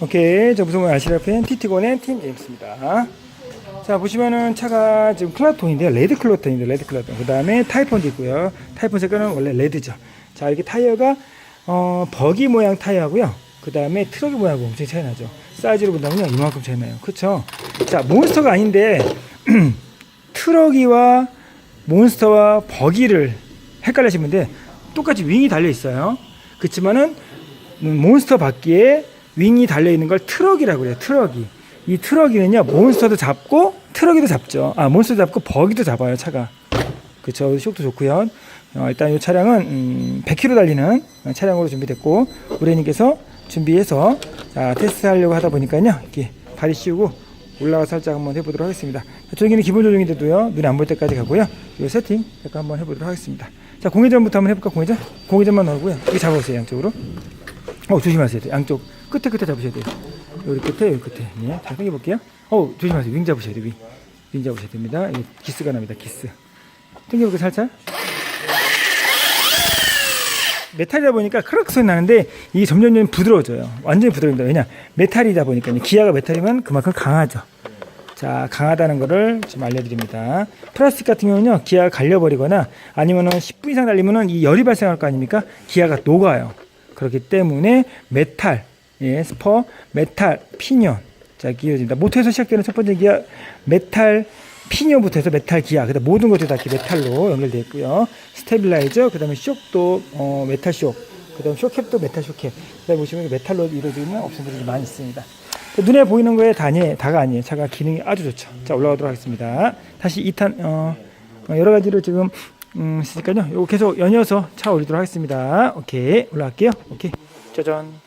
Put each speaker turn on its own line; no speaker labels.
오케이. 자, 무슨 아시라펜 TT1의 팀 제임스입니다. 자, 보시면은 차가 지금 클라톤인데요. 레드 클라톤인데, 레드 클라톤. 그 다음에 타이폰도 있고요. 타이폰 색깔은 원래 레드죠. 자, 이렇게 타이어가, 어, 버기 모양 타이어고요. 그 다음에 트럭 모양하고 엄청 차이 나죠. 사이즈로 본다면요. 이만큼 차이 나요. 그쵸? 자, 몬스터가 아닌데, 트럭이와 몬스터와 버기를 헷갈리시면 돼. 똑같이 윙이 달려 있어요. 그렇지만은 음, 몬스터 바퀴에 윙이 달려 있는 걸 트럭이라고 그래요. 트럭이. 이 트럭이는요. 몬스터도 잡고 트럭이도 잡죠. 아, 몬스터도 잡고 버기도 잡아요. 차가. 그쵸. 쇼도 좋고요. 어, 일단 이 차량은 음, 100km 달리는 차량으로 준비됐고 우리님께서 준비해서 자, 테스트하려고 하다 보니까요. 이렇게 다리 씌우고 올라가 살짝 한번 해보도록 하겠습니다. 자, 조종기는 기본 조종인데도요. 눈에 안볼 때까지 가고요. 이 세팅 약간 한번 해보도록 하겠습니다. 자, 공회전부터 한번 해볼까? 공회전? 공회전만 넣고요. 여기 잡아보세요. 양쪽으로. 어, 조심하세요. 양쪽 끝에 끝에 잡으셔야 돼요. 여기 끝에 여기 끝에. 네, 잘 당겨 볼게요. 어, 조심하세요. 윙 잡으셔야 돼요. 윙. 윙 잡으셔야 됩니다. 이게 기스가 납니다. 기스. 당겨 볼게요. 살짝. 메탈이다 보니까 크럭 소리 나는데 이게 점점 점 부드러워져요. 완전히 부드러워집니다. 왜냐? 메탈이다 보니까 기아가 메탈이면 그만큼 강하죠. 자, 강하다는 거를 좀 알려드립니다. 플라스틱 같은 경우는요, 기아가 갈려버리거나 아니면은 10분 이상 달리면은 이 열이 발생할 거 아닙니까? 기아가 녹아요. 그렇기 때문에 메탈, 예, 스퍼, 메탈, 피니언. 자, 기어집니다. 모터에서 시작되는 첫 번째 기아, 메탈, 피니언부터 해서 메탈 기아, 그다음 모든 것들이 다 메탈로 연결되어 있고요. 스테빌라이저, 그다음에 쇼도 어, 메탈 쇼, 그다음 쇼캡도 메탈 쇼캡. 그다음 보시면 메탈로 이루어지는 옵션들이 많이 있습니다. 눈에 보이는 거에 다니, 다가 아니에요. 차가 기능이 아주 좋죠. 자, 올라가도록 하겠습니다. 다시 2탄, 어, 어, 여러 가지를 지금, 음, 있으니까요. 요거 계속 연이어서 차 올리도록 하겠습니다. 오케이. 올라갈게요. 오케이. 짜잔.